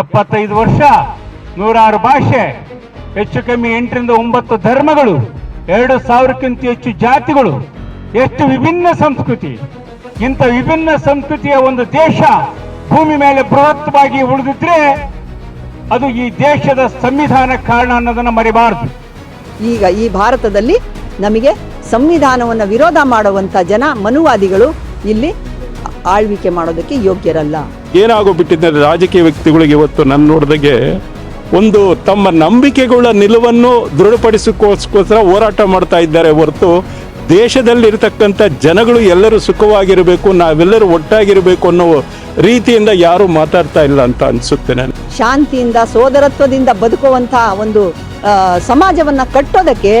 ಎಪ್ಪತ್ತೈದು ವರ್ಷ, ನೂರಾರು ಭಾಷೆ, ಹೆಚ್ಚು ಕಮ್ಮಿ ಎಂಟರಿಂದ ಒಂಬತ್ತು ಧರ್ಮಗಳು, ಎರಡು ಸಾವಿರಕ್ಕಿಂತ ಹೆಚ್ಚು ಜಾತಿಗಳು, ಎಷ್ಟು ವಿಭಿನ್ನ ಸಂಸ್ಕೃತಿ. ಇಂಥ ವಿಭಿನ್ನ ಸಂಸ್ಕೃತಿಯ ಒಂದು ದೇಶ ಭೂಮಿ ಮೇಲೆ ಬೃಹತ್ವಾಗಿ ಉಳಿದಿದ್ರೆ ಅದು ಈ ದೇಶದ ಸಂವಿಧಾನ ಕಾರಣ ಅನ್ನೋದನ್ನ ಮರಿಬಾರದು. ಈಗ ಈ ಭಾರತದಲ್ಲಿ ನಮಗೆ ಸಂವಿಧಾನವನ್ನು ವಿರೋಧ ಮಾಡುವಂಥ ಜನ ಮನುವಾದಿಗಳು ಇಲ್ಲಿ ಆಳ್ವಿಕೆ ಮಾಡೋದಕ್ಕೆ ಯೋಗ್ಯರಲ್ಲ. ಏನಾಗೋಗ್ಬಿಟ್ಟಿದ್ದಾರೆ ರಾಜಕೀಯ ವ್ಯಕ್ತಿಗಳಿಗೆ ಇವತ್ತು ನನ್ನ ನೋಡಿದಾಗೆ ಒಂದು ತಮ್ಮ ನಂಬಿಕೆಗಳ ನಿಲುವನ್ನು ದೃಢಪಡಿಸೋಕ್ಕೋಸ್ಕರ ಹೋರಾಟ ಮಾಡ್ತಾ ಇದ್ದಾರೆ ಹೊರತು ದೇಶದಲ್ಲಿರ್ತಕ್ಕಂಥ ಜನಗಳು ಎಲ್ಲರೂ ಸುಖವಾಗಿರಬೇಕು, ನಾವೆಲ್ಲರೂ ಒಟ್ಟಾಗಿರಬೇಕು ಅನ್ನೋ ರೀತಿಯಿಂದ ಯಾರು ಮಾತಾಡ್ತಾ ಇಲ್ಲ ಅಂತ ಅನಿಸುತ್ತೆ ನಾನು ಶಾಂತಿಯಿಂದ, ಸೋದರತ್ವದಿಂದ ಬದುಕುವಂತಹ ಒಂದು ಸಮಾಜವನ್ನ ಕಟ್ಟೋದಕ್ಕೆ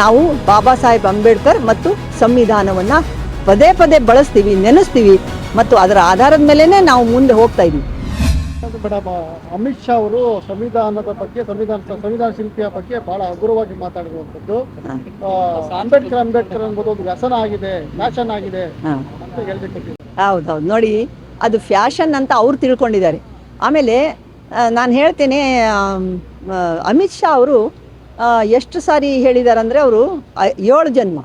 ನಾವು ಬಾಬಾ ಸಾಹೇಬ್ ಅಂಬೇಡ್ಕರ್ ಮತ್ತು ಸಂವಿಧಾನವನ್ನ ಪದೇ ಪದೇ ಬಳಸ್ತೀವಿ, ನೆನೆಸ್ತೀವಿ. ಮತ್ತು ಅದರ ಆಧಾರದ ಮೇಲೆನೆ ನಾವು ಮುಂದೆ ಹೋಗ್ತಾ ಇದ್ದೀವಿ ಮೇಡಮ್ ಅಮಿತ್ ಶಾ ಅವರು ಸಂವಿಧಾನದ ಬಗ್ಗೆ ಸಂವಿಧಾನ ಸಂವಿಧಾನ ಶಿಲ್ಪಿಯ ಬಗ್ಗೆ ಬಹಳ ಹಗುರವಾಗಿ ಮಾತಾಡುವಂಥದ್ದು ಆ, ಅಂಬೇಡ್ಕರ್ ಅಂಬೇಡ್ಕರ್ ಎಂಬುದು ಒಂದು ವ್ಯಸನ ಆಗಿದೆ ಫ್ಯಾಷನ್ ಆಗಿದೆ ಹಾ. ಅಂತ ಹೇಳ್ಬೇಕು ಹೌದೌದು. ನೋಡಿ ಅದು ಫ್ಯಾಷನ್ ಅಂತ ಅವ್ರು ತಿಳ್ಕೊಂಡಿದ್ದಾರೆ. ಆಮೇಲೆ ನಾನು ಹೇಳ್ತೇನೆ ಅಮಿತ್ ಶಾ ಅವರು ಎಷ್ಟು ಸಾರಿ ಹೇಳಿದ್ದಾರೆ ಅಂದರೆ ಅವರು ಏಳು ಜನ್ಮ.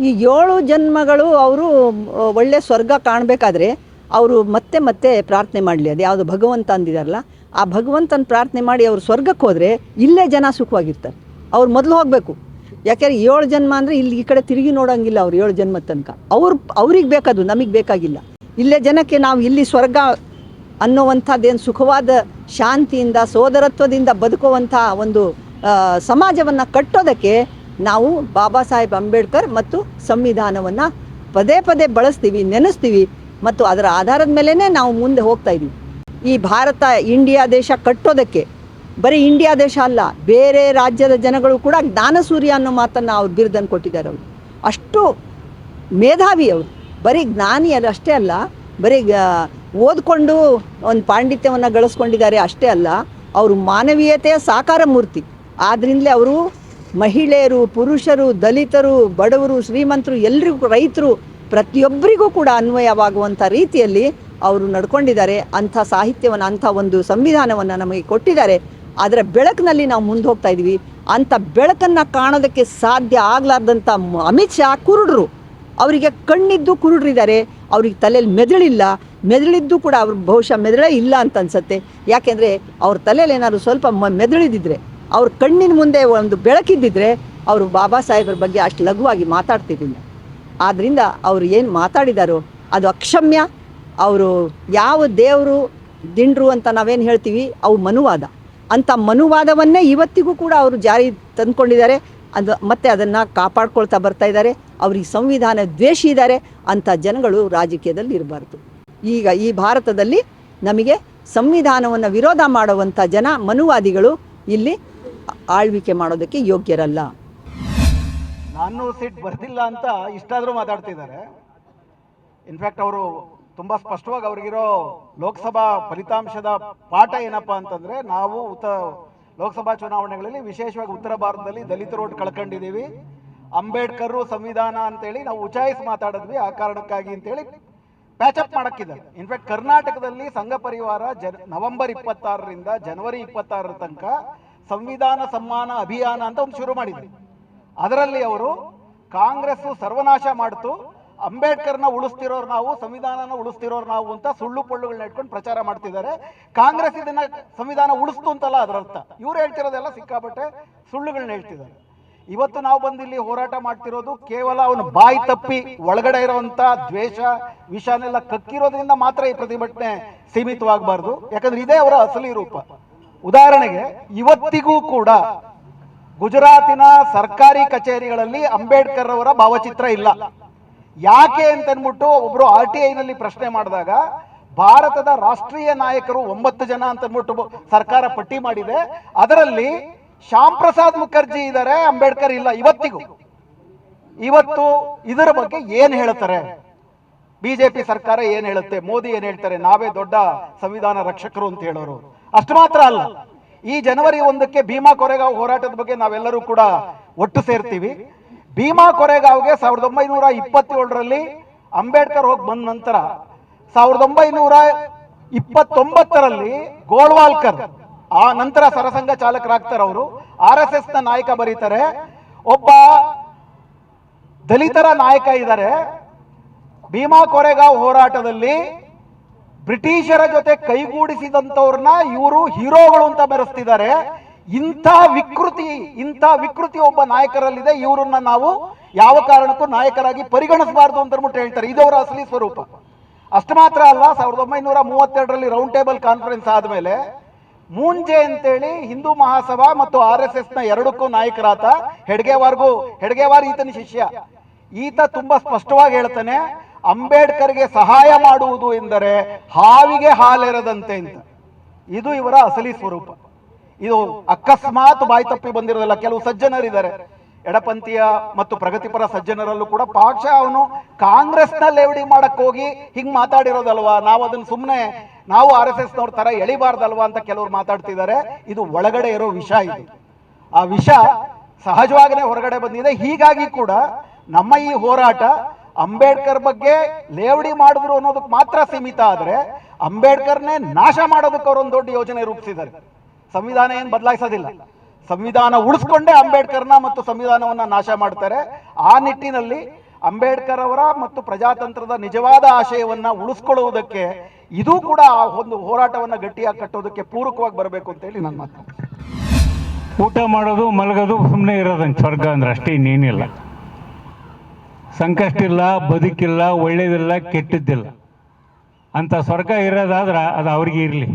ಈ ಏಳು ಜನ್ಮಗಳು ಅವರು ಒಳ್ಳೆ ಸ್ವರ್ಗ ಕಾಣಬೇಕಾದ್ರೆ ಅವರು ಮತ್ತೆ ಮತ್ತೆ ಪ್ರಾರ್ಥನೆ ಮಾಡಲಿ. ಅದು ಯಾವುದು ಭಗವಂತ ಅಂದಿದಾರಲ್ಲ, ಆ ಭಗವಂತನ ಪ್ರಾರ್ಥನೆ ಮಾಡಿ ಅವರು ಸ್ವರ್ಗಕ್ಕೆ ಹೋದರೆ ಇಲ್ಲೇ ಜನ ಸುಖವಾಗಿರ್ತಾರೆ. ಅವ್ರು ಮೊದಲು ಹೋಗಬೇಕು. ಯಾಕೆಂದರೆ ಏಳು ಜನ್ಮ ಅಂದರೆ ಇಲ್ಲಿ ಈ ಕಡೆ ತಿರುಗಿ ನೋಡೋಂಗಿಲ್ಲ ಅವ್ರು ಏಳು ಜನ್ಮ ತನಕ. ಅವ್ರು, ಅವ್ರಿಗೆ ಬೇಕದು ನಮಗೆ ಬೇಕಾಗಿಲ್ಲ. ಇಲ್ಲೇ ಜನಕ್ಕೆ ನಾವು ಇಲ್ಲಿ ಸ್ವರ್ಗ ಅನ್ನೋವಂಥದ್ದೇನು ಸುಖವಾದ ಶಾಂತಿಯಿಂದ, ಸೋದರತ್ವದಿಂದ ಬದುಕುವಂಥ ಒಂದು ಸಮಾಜವನ್ನು ಕಟ್ಟೋದಕ್ಕೆ ನಾವು ಬಾಬಾ ಸಾಹೇಬ್ ಅಂಬೇಡ್ಕರ್ ಮತ್ತು ಸಂವಿಧಾನವನ್ನು ಪದೇ ಪದೇ ಬಳಸ್ತೀವಿ, ನೆನೆಸ್ತೀವಿ ಮತ್ತು ಅದರ ಆಧಾರದ ಮೇಲೇ ನಾವು ಮುಂದೆ ಹೋಗ್ತಾ ಇದ್ದೀವಿ ಈ ಭಾರತ ಇಂಡಿಯಾ ದೇಶ ಕಟ್ಟೋದಕ್ಕೆ, ಬರೀ ಇಂಡಿಯಾ ದೇಶ ಅಲ್ಲ, ಬೇರೆ ರಾಜ್ಯದ ಜನಗಳು ಕೂಡ ಜ್ಞಾನಸೂರ್ಯ ಅನ್ನೋ ಮಾತನ್ನು ಅವ್ರು ಬಿರುದನ್ನು ಕೊಟ್ಟಿದ್ದಾರೆ ಅವರು. ಅಷ್ಟು ಮೇಧಾವಿ ಅವರು. ಬರೀ ಜ್ಞಾನಿ ಅದು ಅಷ್ಟೇ ಅಲ್ಲ, ಬರೀ ಓದ್ಕೊಂಡು ಒಂದು ಪಾಂಡಿತ್ಯವನ್ನು ಗಳಿಸ್ಕೊಂಡಿದ್ದಾರೆ ಅಷ್ಟೇ ಅಲ್ಲ, ಅವರು ಮಾನವೀಯತೆಯ ಸಾಕಾರ ಮೂರ್ತಿ. ಆದ್ರಿಂದಲೇ ಅವರು ಮಹಿಳೆಯರು, ಪುರುಷರು, ದಲಿತರು, ಬಡವರು, ಶ್ರೀಮಂತರು, ಎಲ್ರಿಗೂ ರೈತರು ಪ್ರತಿಯೊಬ್ಬರಿಗೂ ಕೂಡ ಅನ್ವಯವಾಗುವಂಥ ರೀತಿಯಲ್ಲಿ ಅವರು ನಡ್ಕೊಂಡಿದ್ದಾರೆ. ಅಂಥ ಸಾಹಿತ್ಯವನ್ನು, ಅಂಥ ಒಂದು ಸಂವಿಧಾನವನ್ನು ನಮಗೆ ಕೊಟ್ಟಿದ್ದಾರೆ. ಅದರ ಬೆಳಕಿನಲ್ಲಿ ನಾವು ಮುಂದೆ ಹೋಗ್ತಾ ಇದ್ದೀವಿ. ಅಂಥ ಬೆಳಕನ್ನು ಕಾಣೋದಕ್ಕೆ ಸಾಧ್ಯ ಆಗಲಾರ್ದಂಥ ಅಮಿತ್ ಶಾ ಕುರುಡ್ರು. ಅವರಿಗೆ ಕಣ್ಣಿದ್ದು ಕುರುಡ್ರಿದ್ದಾರೆ. ಅವ್ರಿಗೆ ತಲೆಯಲ್ಲಿ ಮೆದುಳಿಲ್ಲ. ಮೆದುಳಿದ್ದು ಕೂಡ ಅವ್ರ ಬಹುಶಃ ಮೆದುಳೇ ಇಲ್ಲ ಅಂತ ಅನ್ಸುತ್ತೆ. ಯಾಕೆಂದರೆ ಅವ್ರ ತಲೆಯಲ್ಲಿ ಏನಾದ್ರು ಸ್ವಲ್ಪ ಮೆದುಳಿದಿದ್ರೆ ಅವ್ರ ಕಣ್ಣಿನ ಮುಂದೆ ಒಂದು ಬೆಳಕಿದ್ದಿದ್ರೆ ಅವರು ಬಾಬಾ ಸಾಹೇಬ್ರ ಬಗ್ಗೆ ಅಷ್ಟು ಲಘುವಾಗಿ ಮಾತಾಡ್ತಿರ್ಲಿಲ್ಲ. ಆದ್ದರಿಂದ ಅವರು ಏನು ಮಾತಾಡಿದಾರೋ ಅದು ಅಕ್ಷಮ್ಯ. ಅವರು ಯಾವ ದೇವರು ದಿಂಡ್ರು ಅಂತ ನಾವೇನು ಹೇಳ್ತೀವಿ, ಅವು ಮನುವಾದ. ಅಂಥ ಮನುವಾದವನ್ನೇ ಇವತ್ತಿಗೂ ಕೂಡ ಅವರು ಜಾರಿ ತಂದ್ಕೊಂಡಿದ್ದಾರೆ. ಅದು ಮತ್ತೆ ಅದನ್ನು ಕಾಪಾಡ್ಕೊಳ್ತಾ ಬರ್ತಾ ಇದ್ದಾರೆ. ಅವ್ರಿಗೆ ಸಂವಿಧಾನ ದ್ವೇಷಿ ಇದ್ದಾರೆ ಅಂಥ ಜನಗಳು ರಾಜಕೀಯದಲ್ಲಿ ಇರಬಾರ್ದು. ಈಗ ಈ ಭಾರತದಲ್ಲಿ ನಮಗೆ ಸಂವಿಧಾನವನ್ನು ವಿರೋಧ ಮಾಡುವಂಥ ಜನ ಮನುವಾದಿಗಳು ಇಲ್ಲಿ ಆಳ್ವಿಕೆ ಮಾಡೋದಕ್ಕೆ ಯೋಗ್ಯರಲ್ಲ. ನಾನು ಸೀಟ್ ಬರ್ತಿಲ್ಲ ಅಂತ ಇಷ್ಟಾದರೂ ಮಾತಾಡ್ತಿದ್ದಾರೆ. ಇನ್ಫ್ಯಾಕ್ಟ್ ಅವರು ತುಂಬಾ ಸ್ಪಷ್ಟವಾಗಿ ಅವ್ರಿಗಿರೋ ಲೋಕಸಭಾ ಫಲಿತಾಂಶದ ಪಾಠ ಏನಪ್ಪ ಅಂತಂದ್ರೆ, ನಾವು ಉತ್ತ ಲೋಕಸಭಾ ಚುನಾವಣೆಗಳಲ್ಲಿ ವಿಶೇಷವಾಗಿ ಉತ್ತರ ಭಾರತದಲ್ಲಿ ದಲಿತ ರೋಡ್ ಕಳ್ಕೊಂಡಿದ್ದೀವಿ. ಅಂಬೇಡ್ಕರ್ ಸಂವಿಧಾನ ಅಂತೇಳಿ ನಾವು ಉಚಾಯಿಸಿ ಮಾತಾಡಿದ್ವಿ. ಆ ಕಾರಣಕ್ಕಾಗಿ ಅಂತೇಳಿ ಪ್ಯಾಚಪ್ ಮಾಡಕ್ಕಿದ್ದಾರೆ. ಇನ್ಫ್ಯಾಕ್ಟ್ ಕರ್ನಾಟಕದಲ್ಲಿ ಸಂಘ ಪರಿವಾರ ಜನ, ನವೆಂಬರ್ ಇಪ್ಪತ್ತಾರರಿಂದ ಜನವರಿ ಇಪ್ಪತ್ತಾರರ ತನಕ ಸಂವಿಧಾನ ಸಮ್ಮಾನ ಅಭಿಯಾನ ಅಂತ ಒಂದು ಶುರು ಮಾಡಿದ್ರು. ಅದರಲ್ಲಿ ಅವರು ಕಾಂಗ್ರೆಸ್ ಸರ್ವನಾಶ ಮಾಡ್ತು, ಅಂಬೇಡ್ಕರ್ನ ಉಳಿಸ್ತಿರೋರು ನಾವು, ಸಂವಿಧಾನನ ಉಳಿಸ್ತಿರೋರು ನಾವು ಅಂತ ಸುಳ್ಳು ಪೊಳ್ಳುಗಳನ್ನ ಇಟ್ಕೊಂಡು ಪ್ರಚಾರ ಮಾಡ್ತಿದ್ದಾರೆ. ಕಾಂಗ್ರೆಸ್ ಇದನ್ನ ಸಂವಿಧಾನ ಉಳಿಸ್ತು ಅಂತಲ್ಲ ಅದರ ಅರ್ಥ ಇವ್ರು ಹೇಳ್ತಿರೋದೆಲ್ಲ ಸಿಕ್ಕಾಪಟ್ಟೆ ಸುಳ್ಳುಗಳನ್ನ ಹೇಳ್ತಿದ್ದಾರೆ. ಇವತ್ತು ನಾವು ಬಂದು ಇಲ್ಲಿ ಹೋರಾಟ ಮಾಡ್ತಿರೋದು ಕೇವಲ ಅವನು ಬಾಯಿ ತಪ್ಪಿ ಒಳಗಡೆ ಇರುವಂತ ದ್ವೇಷ, ವಿಷನೆಲ್ಲ ಕಕ್ಕಿರೋದ್ರಿಂದ ಮಾತ್ರ ಈ ಪ್ರತಿಭಟನೆ ಸೀಮಿತವಾಗಬಾರ್ದು. ಯಾಕಂದ್ರೆ ಇದೇ ಅವರ ಅಸಲಿ ರೂಪ. ಉದಾಹರಣೆಗೆ ಇವತ್ತಿಗೂ ಕೂಡ ಗುಜರಾತಿನ ಸರ್ಕಾರಿ ಕಚೇರಿಗಳಲ್ಲಿ ಅಂಬೇಡ್ಕರ್ ಅವರ ಭಾವಚಿತ್ರ ಇಲ್ಲ. ಯಾಕೆ ಅಂತ ಅನ್ಬಿಟ್ಟು ಒಬ್ರು ಆರ್ ಟಿ ಐನಲ್ಲಿ ಪ್ರಶ್ನೆ ಮಾಡಿದಾಗ ಭಾರತದ ರಾಷ್ಟ್ರೀಯ ನಾಯಕರು ಒಂಬತ್ತು ಜನ ಅಂತ ಅನ್ಬಿಟ್ಟು ಸರ್ಕಾರ ಪಟ್ಟಿ ಮಾಡಿದೆ. ಅದರಲ್ಲಿ ಶ್ಯಾಮ್ ಪ್ರಸಾದ್ ಮುಖರ್ಜಿ ಇದ್ದಾರೆ, ಅಂಬೇಡ್ಕರ್ ಇಲ್ಲ. ಇವತ್ತಿಗೂ. ಇವತ್ತು ಇದರ ಬಗ್ಗೆ ಏನ್ ಹೇಳ್ತಾರೆ? ಬಿಜೆಪಿ ಸರ್ಕಾರ ಏನ್ ಹೇಳುತ್ತೆ? ಮೋದಿ ಏನ್ ಹೇಳ್ತಾರೆ? ನಾವೇ ದೊಡ್ಡ ಸಂವಿಧಾನ ರಕ್ಷಕರು ಅಂತ ಹೇಳೋರು. ಅಷ್ಟು ಮಾತ್ರ ಅಲ್ಲ. ಈ ಜನವರಿ ಒಂದಕ್ಕೆ ಭೀಮಾ ಕೊರೆಗಾವ್ ಹೋರಾಟದ ಬಗ್ಗೆ ನಾವೆಲ್ಲರೂ ಕೂಡ ಒಟ್ಟು ಸೇರ್ತೀವಿ. ಭೀಮಾ ಕೊರೆಗಾವ್ಗೆ ಸಾವಿರದ ಒಂಬೈನೂರ ಇಪ್ಪತ್ತೇಳರಲ್ಲಿ ಅಂಬೇಡ್ಕರ್ ಹೋಗಿ ಬಂದ ನಂತರ ಸಾವಿರದ ಒಂಬೈನೂರ ಇಪ್ಪತ್ತೊಂಬತ್ತರಲ್ಲಿ ಗೋಳ್ವಾಲ್ಕರ್, ಆ ನಂತರ ಸರಸಂಘ ಚಾಲಕರಾಗ್ತಾರೆ ಅವರು. ಆರ್ ಎಸ್ ಎಸ್ನ ನಾಯಕ ಬರೀತಾರೆ. ಒಬ್ಬ ದಲಿತರ ನಾಯಕ ಇದ್ದಾರೆ. ಭೀಮಾ ಕೊರೆಗಾವ್ ಹೋರಾಟದಲ್ಲಿ ಬ್ರಿಟಿಷರ ಜೊತೆ ಕೈಗೂಡಿಸಿದಂಥವ್ರನ್ನ ಇವರು ಹೀರೋಗಳು ಅಂತ ಬೆರೆಸ್ತಿದ್ದಾರೆ. ಇಂಥ ವಿಕೃತಿ ಇಂಥ ವಿಕೃತಿ ಒಬ್ಬ ನಾಯಕರಲ್ಲಿದೆ. ಇವರನ್ನ ನಾವು ಯಾವ ಕಾರಣಕ್ಕೂ ನಾಯಕರಾಗಿ ಪರಿಗಣಿಸಬಾರ್ದು ಅಂತ ಅಂದ್ಬಿಟ್ಟು ಹೇಳ್ತಾರೆ. ಇದವರ ಅಸಲಿ ಸ್ವರೂಪ. ಅಷ್ಟು ಮಾತ್ರ ಅಲ್ಲ, ಸಾವಿರದ ಒಂಬೈನೂರ ಮೂವತ್ತೆರಡರಲ್ಲಿ ರೌಂಡ್ ಟೇಬಲ್ ಕಾನ್ಫರೆನ್ಸ್ ಆದಮೇಲೆ ಮೂಂಜೆ ಅಂತೇಳಿ ಹಿಂದೂ ಮಹಾಸಭಾ ಮತ್ತು ಆರ್ ಎಸ್ ಎಸ್ನ ಎರಡಕ್ಕೂ ನಾಯಕರಾತ ಹೆಡ್ಗೆವಾರ್ಗೂ, ಹೆಡ್ಗೆವಾರ್ ಈತನ ಶಿಷ್ಯ. ಈತ ತುಂಬಾ ಸ್ಪಷ್ಟವಾಗಿ ಹೇಳ್ತಾನೆ ಅಂಬೇಡ್ಕರ್ಗೆ ಸಹಾಯ ಮಾಡುವುದು ಎಂದರೆ ಹಾವಿಗೆ ಹಾಲೆರದಂತೆ ಅಂತ. ಇದು ಇವರ ಅಸಲಿ ಸ್ವರೂಪ. ಇದು ಅಕಸ್ಮಾತ್ ಬಾಯಿ ತಪ್ಪಿ ಬಂದಿರೋದಿಲ್ಲ, ಕೆಲವು ಸಜ್ಜನರಿದ್ದಾರೆ. ಎಡಪಂಥೀಯ ಮತ್ತು ಪ್ರಗತಿಪರ ಸಜ್ಜನರಲ್ಲೂ ಕೂಡ ಪಕ್ಷ ಅವನು ಕಾಂಗ್ರೆಸ್ನ ಲೇವಡಿ ಮಾಡಕ್ ಹೋಗಿ ಹಿಂಗ್ ಮಾತಾಡಿರೋದಲ್ವಾ? ನಾವು ಅದನ್ನ ಸುಮ್ಮನೆ ನಾವು ಆರ್ ಎಸ್ ಎಸ್ ತರ ಎಳಿಬಾರ್ದಲ್ವಾ ಅಂತ ಕೆಲವರು ಮಾತಾಡ್ತಿದ್ದಾರೆ. ಇದು ಒಳಗಡೆ ಇರೋ ವಿಷ ಇದು. ಆ ವಿಷ ಸಹಜವಾಗಿನೇ ಹೊರಗಡೆ ಬಂದಿದೆ. ಹೀಗಾಗಿ ಕೂಡ ನಮ್ಮ ಈ ಹೋರಾಟ ಅಂಬೇಡ್ಕರ್ ಬಗ್ಗೆ ಲೇವಡಿ ಮಾಡಿದ್ರು ಅನ್ನೋದಕ್ಕೆ ಮಾತ್ರ ಸೀಮಿತ ಆದ್ರೆ ಅಂಬೇಡ್ಕರ್ನೇ ನಾಶ ಮಾಡೋದಕ್ಕೆ ಅವರೊಂದು ದೊಡ್ಡ ಯೋಜನೆ ರೂಪಿಸಿದ್ದಾರೆ. ಸಂವಿಧಾನ ಏನು ಬದಲಾಯಿಸೋದಿಲ್ಲ. ಸಂವಿಧಾನ ಉಳಿಸ್ಕೊಂಡೇ ಅಂಬೇಡ್ಕರ್ನ ಮತ್ತು ಸಂವಿಧಾನವನ್ನ ನಾಶ ಮಾಡ್ತಾರೆ. ಆ ನಿಟ್ಟಿನಲ್ಲಿ ಅಂಬೇಡ್ಕರ್ ಅವರ ಮತ್ತು ಪ್ರಜಾತಂತ್ರದ ನಿಜವಾದ ಆಶಯವನ್ನ ಉಳಿಸ್ಕೊಳ್ಳುವುದಕ್ಕೆ ಇದು ಕೂಡ ಆ ಒಂದು ಹೋರಾಟವನ್ನ ಗಟ್ಟಿಯಾಗಿ ಕಟ್ಟೋದಕ್ಕೆ ಪೂರಕವಾಗಿ ಬರಬೇಕು ಅಂತ ಹೇಳಿ ನನ್ನ ಮಾತು. ಊಟ ಮಾಡೋದು, ಮಲಗೋದು ಸುಮ್ಮನೆ ಇರೋದಂಗೆ ಸ್ವರ್ಗ ಅಂದ್ರೆ ಅಷ್ಟೇ ಇನ್ನೇನಿಲ್ಲ. ಸಂಕಷ್ಟ ಇಲ್ಲ ಬದುಕಿಲ್ಲ, ಒಳ್ಳೇದಿಲ್ಲ, ಕೆಟ್ಟದ್ದಿಲ್ಲ. ಅಂತ ಸ್ವರ್ಗ ಇರೋದಾದ್ರೆ ಅದು ಅವ್ರಿಗೆ ಇರಲಿ.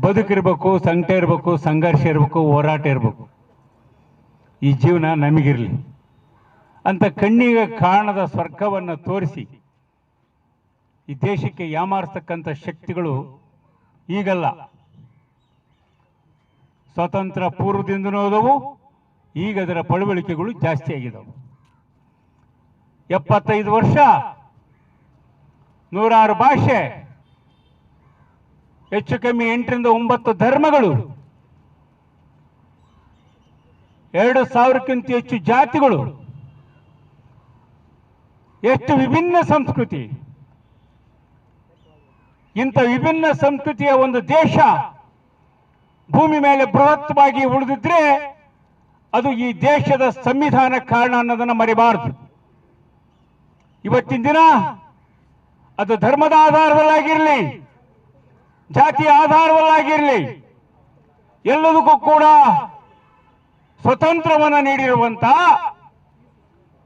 ಬದುಕಿರ್ಬೇಕು ಸಂಕಟ ಇರಬೇಕು, ಸಂಘರ್ಷ ಇರಬೇಕು, ಹೋರಾಟ ಇರಬೇಕು. ಈ ಜೀವನ ನಮಗಿರಲಿ. ಅಂತ ಕಣ್ಣಿಗೆ ಕಾಣದ ಸ್ವರ್ಗವನ್ನು ತೋರಿಸಿ ಈ ದೇಶಕ್ಕೆ ಯಾಮಾರಿಸ್ತಕ್ಕಂಥ ಶಕ್ತಿಗಳು ಈಗಲ್ಲ. ಸ್ವತಂತ್ರ ಪೂರ್ವದಿಂದನೂ ಅದವು ಈಗ ಅದರ ಪಳವಳಿಕೆಗಳು ಜಾಸ್ತಿ ಆಗಿದವು. ಎಪ್ಪತ್ತೈದು ವರ್ಷ. ನೂರಾರು ಭಾಷೆ. ಹೆಚ್ಚು ಕಮ್ಮಿ ಎಂಟರಿಂದ ಒಂಬತ್ತು ಧರ್ಮಗಳು. ಎರಡು ಸಾವಿರಕ್ಕಿಂತ ಹೆಚ್ಚು ಜಾತಿಗಳು. ಎಷ್ಟು ವಿಭಿನ್ನ ಸಂಸ್ಕೃತಿ. ಇಂಥ ವಿಭಿನ್ನ ಸಂಸ್ಕೃತಿಯ ಒಂದು ದೇಶ ಭೂಮಿ ಮೇಲೆ ಬೃಹತ್ವಾಗಿ ಉಳಿದಿದ್ರೆ ಅದು ಈ ದೇಶದ ಸಂವಿಧಾನ ಕಾರಣ ಅನ್ನೋದನ್ನು ಮರಿಬಾರದು. ಇವತ್ತಿನ ದಿನ ಅದು ಧರ್ಮದ ಆಧಾರದಲ್ಲಾಗಿರಲಿ ಜಾತಿಯ ಆಧಾರದಲ್ಲಾಗಿರಲಿ ಎಲ್ಲದಕ್ಕೂ ಕೂಡ ಸ್ವತಂತ್ರವನ್ನು ನೀಡಿರುವಂತ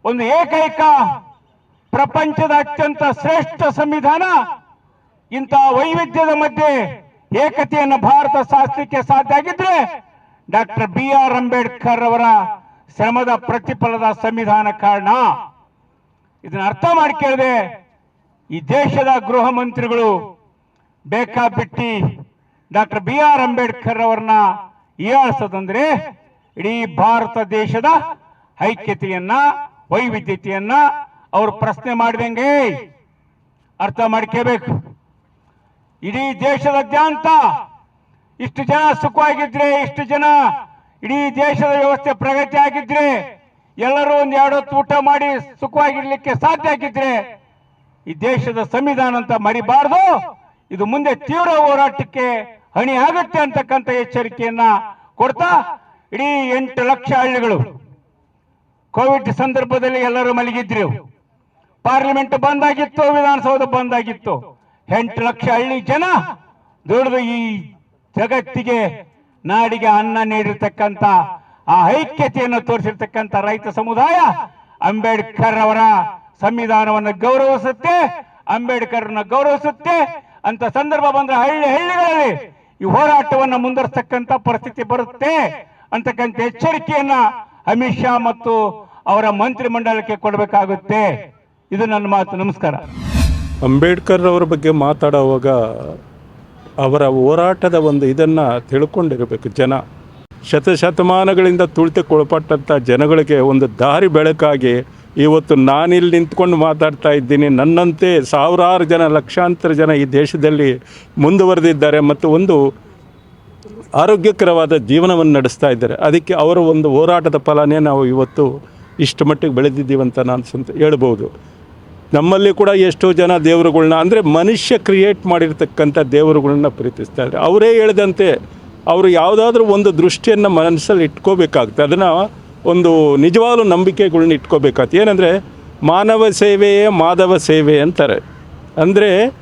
ಒಂದು ಏಕೈಕ ಪ್ರಪಂಚದ ಅತ್ಯಂತ ಶ್ರೇಷ್ಠ ಸಂವಿಧಾನ ಇಂತಹ ವೈವಿಧ್ಯದ ಮಧ್ಯೆ ಏಕತೆಯನ್ನು ಭಾರತ ಶಾಸ್ತ್ರಕ್ಕೆ ಸಾಧ್ಯ ಆಗಿದ್ರೆ ಡಾಕ್ಟರ್ ಬಿ ಆರ್ ಅಂಬೇಡ್ಕರ್ ಅವರ ಶ್ರಮದ ಪ್ರತಿಫಲದ ಸಂವಿಧಾನ ಕಾರಣ. ಇದನ್ನ ಅರ್ಥ ಮಾಡಿಕೊಳ್ಳದೆ ಈ ದೇಶದ ಗೃಹ ಮಂತ್ರಿಗಳು ಬೇಕಾಬಿಟ್ಟಿ ಡಾಕ್ಟರ್ ಬಿ ಆರ್ ಅಂಬೇಡ್ಕರ್ ಅವರನ್ನ ಹೀಯಾಳಿಸೋದಂದ್ರೆ ಇಡೀ ಭಾರತ ದೇಶದ ಐಕ್ಯತೆಯನ್ನ, ವೈವಿಧ್ಯತೆಯನ್ನ ಅವರು ಪ್ರಶ್ನೆ ಮಾಡಿದಂಗೆ ಅರ್ಥ ಮಾಡ್ಕೋಬೇಕು ಇಡೀ ದೇಶದಾದ್ಯಂತ ಇಷ್ಟು ಜನ ಸುಖವಾಗಿದ್ರೆ, ಇಷ್ಟು ಜನ ಇಡೀ ದೇಶದ ವ್ಯವಸ್ಥೆ ಪ್ರಗತಿ ಆಗಿದ್ರೆ ಎಲ್ಲರೂ ಒಂದು ಎರಡು ಹೊತ್ತು ಊಟ ಮಾಡಿ ಸುಖವಾಗಿರ್ಲಿಕ್ಕೆ ಸಾಧ್ಯ ಆಗಿದ್ರೆ ಈ ದೇಶದ ಸಂವಿಧಾನ ಅಂತ ಮರಿಬಾರ್ದು. ಇದು ಮುಂದೆ ತೀವ್ರ ಹೋರಾಟಕ್ಕೆ ಹಣಿ ಆಗುತ್ತೆ ಅಂತಕ್ಕಂಥ ಎಚ್ಚರಿಕೆಯನ್ನ ಕೊಡ್ತಾ ಇಡೀ ಎಂಟು ಲಕ್ಷ ಹಳ್ಳಿಗಳು ಕೋವಿಡ್ ಸಂದರ್ಭದಲ್ಲಿ ಎಲ್ಲರೂ ಮಲಗಿದ್ರು. ಪಾರ್ಲಿಮೆಂಟ್ ಬಂದ್ ಆಗಿತ್ತು, ವಿಧಾನಸೌಧ ಬಂದ್ ಆಗಿತ್ತು. ಎಂಟು ಲಕ್ಷ ಹಳ್ಳಿ ಜನ ದುಡಿದು ಈ ಜಗತ್ತಿಗೆ ನಾಡಿಗೆ ಅನ್ನ ನೀಡಿರ್ತಕ್ಕಂಥ ಆ ಐಕ್ಯತೆಯನ್ನು ತೋರಿಸಿರ್ತಕ್ಕಂಥ ರೈತ ಸಮುದಾಯ ಅಂಬೇಡ್ಕರ್ ಅವರ ಸಂವಿಧಾನವನ್ನು ಗೌರವಿಸುತ್ತೆ ಅಂಬೇಡ್ಕರ್ನ ಗೌರವಿಸುತ್ತೆ ಅಂತ ಸಂದರ್ಭ ಬಂದ್ರೆ ಹಳ್ಳಿ ಹಳ್ಳಿಗಳಲ್ಲಿ ಈ ಹೋರಾಟವನ್ನು ಮುಂದುವರಿಸತಕ್ಕಂಥ ಪರಿಸ್ಥಿತಿ ಬರುತ್ತೆ ಅಂತಕ್ಕಂಥ ಎಚ್ಚರಿಕೆಯನ್ನ ಅಮಿತ್ ಶಾ ಮತ್ತು ಅವರ ಮಂತ್ರಿಮಂಡಲಕ್ಕೆ ಕೊಡಬೇಕಾಗುತ್ತೆ. ಇದು ನನ್ನ ಮಾತು. ನಮಸ್ಕಾರ. ಅಂಬೇಡ್ಕರ್ ಅವರ ಬಗ್ಗೆ ಮಾತಾಡುವಾಗ ಅವರ ಹೋರಾಟದ ಒಂದು ಇದನ್ನು ತಿಳ್ಕೊಂಡಿರಬೇಕು ಜನ. ಶತಶತಮಾನಗಳಿಂದ ತುಳಿತಕ್ಕೊಳಪಟ್ಟಂಥ ಜನಗಳಿಗೆ ಒಂದು ದಾರಿ ಬೆಳಕಾಗಿ ಇವತ್ತು ನಾನಿಲ್ಲಿ ನಿಂತ್ಕೊಂಡು ಮಾತಾಡ್ತಾ ಇದ್ದೀನಿ. ನನ್ನಂತೆ ಸಾವಿರಾರು ಜನ, ಲಕ್ಷಾಂತರ ಜನ ಈ ದೇಶದಲ್ಲಿ ಮುಂದುವರೆದಿದ್ದಾರೆ ಮತ್ತು ಒಂದು ಆರೋಗ್ಯಕರವಾದ ಜೀವನವನ್ನು ನಡೆಸ್ತಾ ಇದ್ದಾರೆ. ಅದಕ್ಕೆ ಅವರ ಒಂದು ಹೋರಾಟದ ಫಲನೇ ನಾವು ಇವತ್ತು ಇಷ್ಟು ಮಟ್ಟಿಗೆ ಬೆಳೆದಿದ್ದೀವಿ ಅಂತ ನಾನು ಸ್ವಂತ ಹೇಳ್ಬೋದು. ನಮ್ಮಲ್ಲಿ ಕೂಡ ಎಷ್ಟೋ ಜನ ದೇವರುಗಳನ್ನ, ಅಂದರೆ ಮನುಷ್ಯ ಕ್ರಿಯೇಟ್ ಮಾಡಿರ್ತಕ್ಕಂಥ ದೇವರುಗಳನ್ನ ಪ್ರೀತಿಸ್ತಾ ಇದ್ದಾರೆ. ಅವರೇ ಹೇಳಿದಂತೆ ಅವರು ಯಾವುದಾದ್ರೂ ಒಂದು ದೃಷ್ಟಿಯನ್ನು ಮನಸ್ಸಲ್ಲಿ ಇಟ್ಕೋಬೇಕಾಗುತ್ತೆ. ಅದನ್ನು ಒಂದು ನಿಜವಾಗ್ಲೂ ನಂಬಿಕೆಗಳನ್ನ ಇಟ್ಕೋಬೇಕಾಗುತ್ತೆ. ಏನಂದರೆ, ಮಾನವ ಸೇವೆಯೇ ಮಾಧವ ಸೇವೆ ಅಂತಾರೆ. ಅಂದರೆ,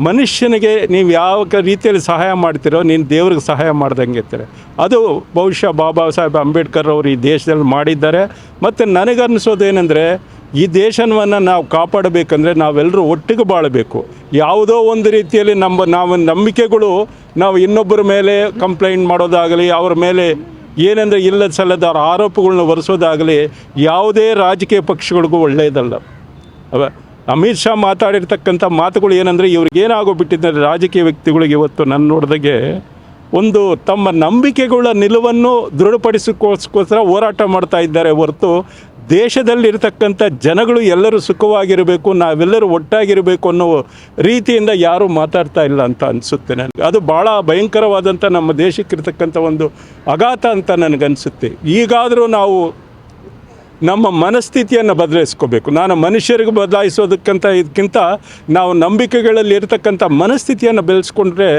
ಮನುಷ್ಯನಿಗೆ ನೀವು ಯಾವ ರೀತಿಯಲ್ಲಿ ಸಹಾಯ ಮಾಡ್ತೀರೋ, ನೀನು ದೇವ್ರಿಗೆ ಸಹಾಯ ಮಾಡ್ದಂಗೆ ಇರ್ತಾರೆ. ಅದು ಬಹುಶಃ ಬಾಬಾ ಸಾಹೇಬ್ ಅಂಬೇಡ್ಕರ್ ಅವರು ಈ ದೇಶದಲ್ಲಿ ಮಾಡಿದ್ದಾರೆ. ಮತ್ತು ನನಗನ್ನಿಸೋದು ಏನಂದರೆ ಈ ದೇಶವನ್ನು ನಾವು ಕಾಪಾಡಬೇಕಂದ್ರೆ ನಾವೆಲ್ಲರೂ ಒಟ್ಟಿಗೆ ಬಾಳಬೇಕು. ಯಾವುದೋ ಒಂದು ರೀತಿಯಲ್ಲಿ ನಮ್ಮ ನಾವು ನಂಬಿಕೆಗಳು ನಾವು ಇನ್ನೊಬ್ಬರ ಮೇಲೆ ಕಂಪ್ಲೇಂಟ್ ಮಾಡೋದಾಗಲಿ, ಅವರ ಮೇಲೆ ಏನೆಂದರೆ ಇಲ್ಲದ ಸಲ್ಲದ ಅವರ ಆರೋಪಗಳನ್ನ ಒರೆಸೋದಾಗಲಿ ಯಾವುದೇ ರಾಜಕೀಯ ಪಕ್ಷಗಳಿಗೂ ಒಳ್ಳೆಯದಲ್ಲ. ಅವ ಅಮಿತ್ ಶಾ ಮಾತಾಡಿರ್ತಕ್ಕಂಥ ಮಾತುಗಳು ಏನಂದರೆ ಇವ್ರಿಗೆ ಏನಾಗೋಗ್ಬಿಟ್ಟಿದ್ದಾರೆ ರಾಜಕೀಯ ವ್ಯಕ್ತಿಗಳಿಗೆ ಇವತ್ತು ನನ್ನ ನೋಡಿದಾಗೆ ಒಂದು ತಮ್ಮ ನಂಬಿಕೆಗಳ ನಿಲುವನ್ನು ದೃಢಪಡಿಸೋಕ್ಕೋಸ್ಕರ ಹೋರಾಟ ಮಾಡ್ತಾ ಇದ್ದಾರೆ ಹೊರತು ದೇಶದಲ್ಲಿರ್ತಕ್ಕಂಥ ಜನಗಳು ಎಲ್ಲರೂ ಸುಖವಾಗಿರಬೇಕು, ನಾವೆಲ್ಲರೂ ಒಟ್ಟಾಗಿರಬೇಕು ಅನ್ನೋ ರೀತಿಯಿಂದ ಯಾರೂ ಮಾತಾಡ್ತಾ ಇಲ್ಲ ಅಂತ ಅನಿಸುತ್ತೆ ನನಗೆ. ಅದು ಭಾಳ ಭಯಂಕರವಾದಂಥ ನಮ್ಮ ದೇಶಕ್ಕಿರ್ತಕ್ಕಂಥ ಒಂದು ಅಘಾತ ಅಂತ ನನಗನ್ಸುತ್ತೆ. ಈಗಾದರೂ ನಾವು ನಮ್ಮ ಮನಸ್ಥಿತಿಯನ್ನು ಬದಲಾಯಿಸ್ಕೋಬೇಕು. ನಾನು ಮನುಷ್ಯರಿಗೆ ಬದಲಾಯಿಸೋದಕ್ಕಂತ, ಇದಕ್ಕಿಂತ ನಾವು ನಂಬಿಕೆಗಳಲ್ಲಿ ಇರತಕ್ಕಂಥ ಮನಸ್ಥಿತಿಯನ್ನು ಬೆಳೆಸ್ಕೊಂಡ್ರೆ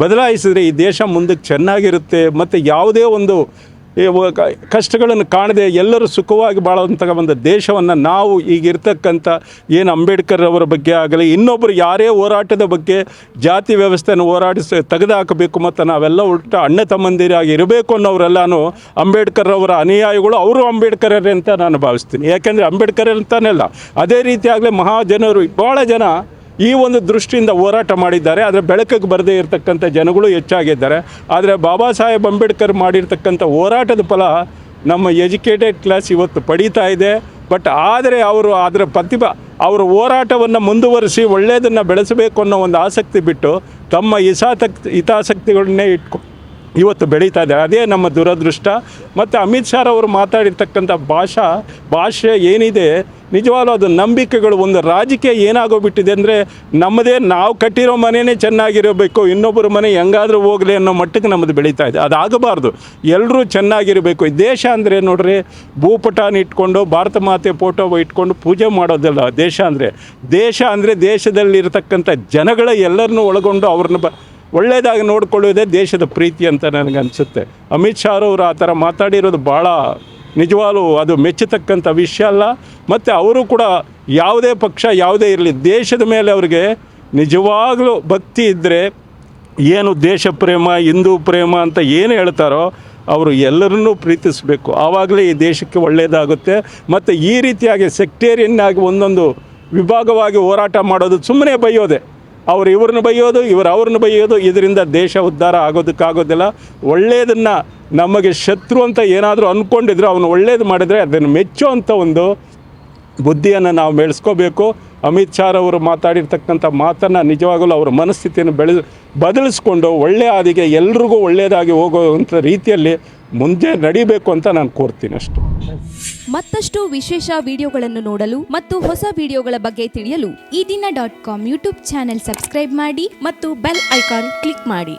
ಬದಲಾಯಿಸಿದ್ರೆ ಈ ದೇಶ ಮುಂದಕ್ಕೆ ಚೆನ್ನಾಗಿರುತ್ತೆ. ಮತ್ತು ಯಾವುದೇ ಒಂದು ಕಷ್ಟಗಳನ್ನು ಕಾಣದೆ ಎಲ್ಲರೂ ಸುಖವಾಗಿ ಬಾಳುವಂಥ ಒಂದು ದೇಶವನ್ನು ನಾವು ಈಗ ಇರ್ತಕ್ಕಂಥ ಏನು ಅಂಬೇಡ್ಕರ್ ಅವರ ಬಗ್ಗೆ ಆಗಲಿ ಇನ್ನೊಬ್ಬರು ಯಾರೇ ಹೋರಾಟದ ಬಗ್ಗೆ ಜಾತಿ ವ್ಯವಸ್ಥೆಯನ್ನು ಹೋರಾಡಿಸಿ ತೆಗೆದುಹಾಕಬೇಕು ಮತ್ತು ನಾವೆಲ್ಲ ಉಲ್ಟ ಅಣ್ಣ ತಮ್ಮಂದಿರಾಗಿ ಇರಬೇಕು ಅನ್ನೋರೆಲ್ಲಾನು ಅಂಬೇಡ್ಕರ್ ಅವರ ಅನುಯಾಯಿಗಳು ಅವರು ಅಂಬೇಡ್ಕರರೇ ಅಂತ ನಾನು ಭಾವಿಸ್ತೀನಿ. ಯಾಕೆಂದರೆ ಅಂಬೇಡ್ಕರ್ ಅಂತಾನೆಲ್ಲ ಅದೇ ರೀತಿಯಾಗಲೇ ಮಹಾಜನರು ಭಾಳ ಜನ ಈ ಒಂದು ದೃಷ್ಟಿಯಿಂದ ಹೋರಾಟ ಮಾಡಿದ್ದಾರೆ. ಆದರೆ ಬೆಳಕಿಗೆ ಬರದೇ ಇರತಕ್ಕಂಥ ಜನಗಳು ಹೆಚ್ಚಾಗಿದ್ದಾರೆ. ಆದರೆ ಬಾಬಾ ಸಾಹೇಬ್ ಅಂಬೇಡ್ಕರ್ ಮಾಡಿರ್ತಕ್ಕಂಥ ಹೋರಾಟದ ಫಲ ನಮ್ಮ ಎಜುಕೇಟೆಡ್ ಕ್ಲಾಸ್ ಇವತ್ತು ಪಡೀತಾ ಇದೆ. ಬಟ್ ಆದರೆ ಅವರು ಅದರ ಪ್ರತಿಭಾ, ಅವರ ಹೋರಾಟವನ್ನು ಮುಂದುವರಿಸಿ ಒಳ್ಳೆಯದನ್ನು ಬೆಳೆಸಬೇಕು ಅನ್ನೋ ಒಂದು ಆಸಕ್ತಿ ಬಿಟ್ಟು ತಮ್ಮ ಹಿತಾಸಕ್ತಿ, ಹಿತಾಸಕ್ತಿಗಳನ್ನೇ ಇಟ್ಕೊ, ಇವತ್ತು ಬೆಳೀತಾ ಇದೆ ಅದೇ ನಮ್ಮ ದುರದೃಷ್ಟ. ಮತ್ತು ಅಮಿತ್ ಶಾ ಅವರು ಮಾತಾಡಿರ್ತಕ್ಕಂಥ ಭಾಷಾ, ಭಾಷೆ ಏನಿದೆ ನಿಜವಾಗ್ಲೂ ಅದು ನಂಬಿಕೆಗಳು, ಒಂದು ರಾಜಕೀಯ ಏನಾಗೋಗ್ಬಿಟ್ಟಿದೆ ಅಂದರೆ ನಮ್ಮದೇ ನಾವು ಕಟ್ಟಿರೋ ಮನೆಯೇ ಚೆನ್ನಾಗಿರಬೇಕು, ಇನ್ನೊಬ್ಬರ ಮನೆ ಹೆಂಗಾದರೂ ಹೋಗಲಿ ಅನ್ನೋ ಮಟ್ಟಕ್ಕೆ ನಮ್ಮದು ಬೆಳೀತಾ ಇದೆ. ಅದಾಗಬಾರ್ದು. ಎಲ್ಲರೂ ಚೆನ್ನಾಗಿರಬೇಕು. ದೇಶ ಅಂದರೆ ನೋಡ್ರಿ, ಭೂಪಟಾನ ಇಟ್ಕೊಂಡು, ಭಾರತ ಮಾತೆ ಫೋಟೋ ಇಟ್ಕೊಂಡು ಪೂಜೆ ಮಾಡೋದಲ್ಲ ದೇಶ ಅಂದರೆ. ದೇಶ ಅಂದರೆ ದೇಶದಲ್ಲಿರತಕ್ಕಂಥ ಜನಗಳ ಎಲ್ಲರನ್ನೂ ಒಳಗೊಂಡು ಅವ್ರನ್ನ ಬ, ಒಳ್ಳೆಯದಾಗಿ ನೋಡ್ಕೊಳ್ಳೋದೇ ದೇಶದ ಪ್ರೀತಿ ಅಂತ ನನಗನ್ಸುತ್ತೆ ಅಮಿತ್ ಶಾ ಅವರು ಆ ಥರ ಮಾತಾಡಿರೋದು ಭಾಳ ನಿಜವಾಗ್ಲೂ ಅದು ಮೆಚ್ಚತಕ್ಕಂಥ ವಿಷಯ ಅಲ್ಲ. ಮತ್ತು ಅವರು ಕೂಡ ಯಾವುದೇ ಪಕ್ಷ ಯಾವುದೇ ಇರಲಿ, ದೇಶದ ಮೇಲೆ ಅವರಿಗೆ ನಿಜವಾಗಲೂ ಭಕ್ತಿ ಇದ್ದರೆ ಏನು ದೇಶ ಪ್ರೇಮ, ಹಿಂದೂ ಪ್ರೇಮ ಅಂತ ಏನು ಹೇಳ್ತಾರೋ ಅವರು ಎಲ್ಲರನ್ನೂ ಪ್ರೀತಿಸಬೇಕು. ಆವಾಗಲೇ ಈ ದೇಶಕ್ಕೆ ಒಳ್ಳೆಯದಾಗುತ್ತೆ ಮತ್ತು ಈ ರೀತಿಯಾಗಿ ಸೆಕ್ಟೇರಿಯನ್ ಆಗಿ ಒಂದೊಂದು ವಿಭಾಗವಾಗಿ ಹೋರಾಟ ಮಾಡೋದು ಸುಮ್ಮನೆ ಬೈಯೋದೆ. ಅವ್ರು ಇವ್ರನ್ನ ಬೈಯೋದು, ಇವರು ಅವ್ರನ್ನ ಬೈಯೋದು, ಇದರಿಂದ ದೇಶ ಉದ್ಧಾರ ಆಗೋದಕ್ಕಾಗೋದಿಲ್ಲ. ಒಳ್ಳೆಯದನ್ನು ನಮಗೆ ಶತ್ರು ಅಂತ ಏನಾದರೂ ಅಂದ್ಕೊಂಡಿದ್ರೆ ಅವನು ಒಳ್ಳೇದು ಮಾಡಿದರೆ ಅದನ್ನು ಮೆಚ್ಚುವಂಥ ಒಂದು ಬುದ್ಧಿಯನ್ನು ನಾವು ಬೆಳೆಸ್ಕೋಬೇಕು ಅಮಿತ್ ಶಾ ಅವರು ಮಾತಾಡಿರ್ತಕ್ಕಂಥ ಮಾತನ್ನು ನಿಜವಾಗಲೂ ಅವರ ಮನಸ್ಥಿತಿಯನ್ನು ಬೆಳೆ ಬದಲಿಸ್ಕೊಂಡು ಒಳ್ಳೆಯ ಹಾದಿಗೆ ಎಲ್ರಿಗೂ ಒಳ್ಳೆಯದಾಗಿ ಹೋಗುವಂಥ ರೀತಿಯಲ್ಲಿ ಮುಂದೆ ನಡಿಬೇಕು ಅಂತ ನಾನು ಕೋರ್ತೀನಿ ಅಷ್ಟು. ಮತ್ತಷ್ಟು ವಿಶೇಷ ವಿಡಿಯೋಗಳನ್ನು ನೋಡಲು ಮತ್ತು ಹೊಸ ವಿಡಿಯೋಗಳ ಬಗ್ಗೆ ತಿಳಿಯಲು Ee Dina dot com YouTube channel subscribe ಮಾಡಿ ಮತ್ತು ಬೆಲ್ ಐಕಾನ್ ಕ್ಲಿಕ್ ಮಾಡಿ.